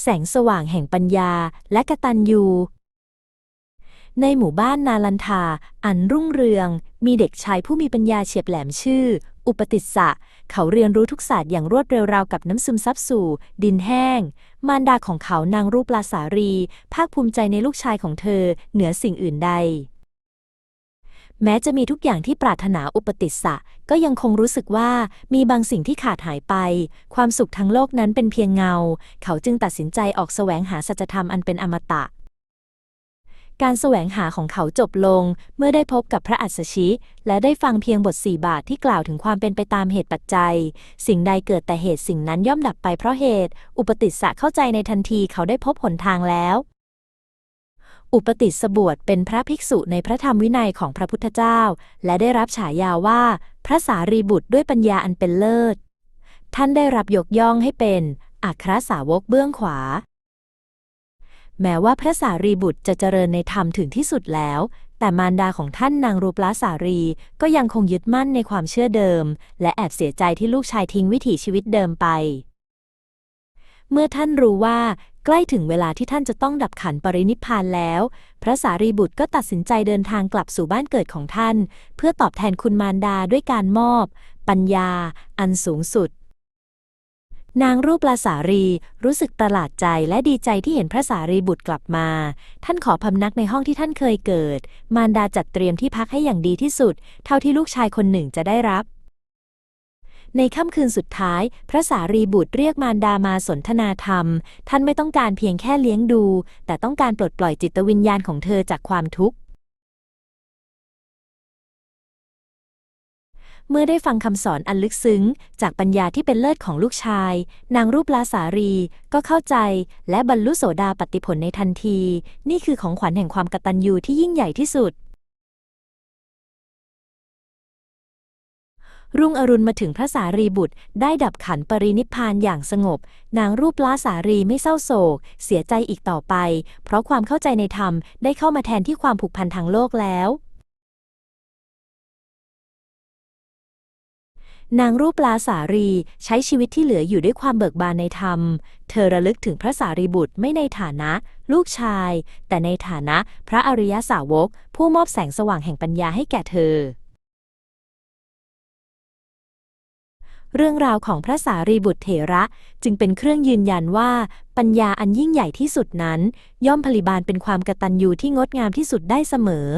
แสงสว่างแห่งปัญญาและกตัญญูในหมู่บ้านนาลันทา อันรุ่งเรือง มีเด็กชายผู้มีปัญญาเฉียบแหลมชื่อ อุปติสสะ เขาเรียนรู้ทุกศาสตร์อย่างรวดเร็วราวกับน้ำซึมซับสู่ ดินแห้ง มารดาของเขานางรูปลาสารี ภาคภูมิใจในลูกชายของเธอ เหนือสิ่งอื่นใด แม้จะมีทุกอย่างที่ปรารถนาอุปติสสะ ก็ยังคงรู้สึกว่ามีบางสิ่งที่ขาดหายไป ความสุขทั้งโลกนั้นเป็นเพียงเงา เขาจึงตัดสินใจออกแสวงหาสัจธรรมอันเป็นอมตะ การแสวงหาของเขาจบลง เมื่อได้พบกับพระอัสสชิ และได้ฟังเพียงบทสี่บาทที่กล่าวถึงความเป็นไปตามเหตุปัจจัย สิ่งใดเกิดแต่เหตุสิ่งนั้นย่อมดับไปเพราะเหตุ อุปติสสะเข้าใจในทันทีเขาได้พบหนทางแล้ว อุปติสบวชเป็นพระภิกษุในพระธรรมวินัยของพระพุทธเจ้า และได้รับฉายาว่า พระสารีบุตรด้วยปัญญาอันเป็นเลิศ ท่านได้รับยกย่องให้เป็นอัครสาวกเบื้องขวา แม้ว่าพระสารีบุตรจะเจริญในธรรมถึงที่สุดแล้ว แต่มารดาของท่านนางรูปลาสารีก็ยังคงยึดมั่นในความเชื่อเดิม และแอบเสียใจที่ลูกชายทิ้งวิถีชีวิตเดิมไป เมื่อท่านรู้ว่าใกล้ถึงเวลาที่ท่านจะต้องดับขันปรินิพพานแล้ว พระสารีบุตรก็ตัดสินใจเดินทางกลับสู่บ้านเกิดของท่าน เพื่อตอบแทนคุณมารดาด้วยการมอบ ปัญญา อันสูงสุด นางรูปลาสารีรู้สึกประหลาดใจและดีใจที่เห็นพระสารีบุตรกลับมา ท่านขอพำนักในห้องที่ท่านเคยเกิด มารดาจัดเตรียมที่พักให้อย่างดีที่สุด เท่าที่ลูกชายคนหนึ่งจะได้รับ ในค่ำคืนสุดท้าย พระสารีบุตรเรียกมารดามาสนทนาธรรม ท่านไม่ต้องการเพียงแค่เลี้ยงดู แต่ต้องการปลดปล่อยจิตวิญญาณของเธอจากความทุกข์ เมื่อได้ฟังคำสอนอันลึกซึ้ง จากปัญญาที่เป็นเลิศของลูกชาย นางรูปลาสารีก็เข้าใจ และบรรลุโสดาปติผลในทันที นี่คือของขวัญแห่งความกตัญญูที่ยิ่งใหญ่ที่สุด รุ่งอรุณมาถึงพระสารีบุตร ได้ดับขันปรินิพพานอย่างสงบ นางรูปล้าสารีไม่เศร้าโศก เสียใจอีกต่อไป เพราะความเข้าใจในธรรมได้เข้ามาแทนที่ความผูกพันทางโลกแล้วนางรูปลาสารีใช้ชีวิตที่เหลืออยู่ด้วยความเบิกบานในธรรม เธอระลึกถึงพระสารีบุตรไม่ในฐานะ ลูกชาย แต่ในฐานะพระอริยสาวก ผู้มอบแสงสว่างแห่งปัญญาให้แก่เธอ เรื่องราวของพระสารีบุตรเถระจึงเป็นเครื่องยืนยันว่า ปัญญาอันยิ่งใหญ่ที่สุดนั้น ย่อมผลิบานเป็นความกตัญญูที่งดงามที่สุดได้เสมอ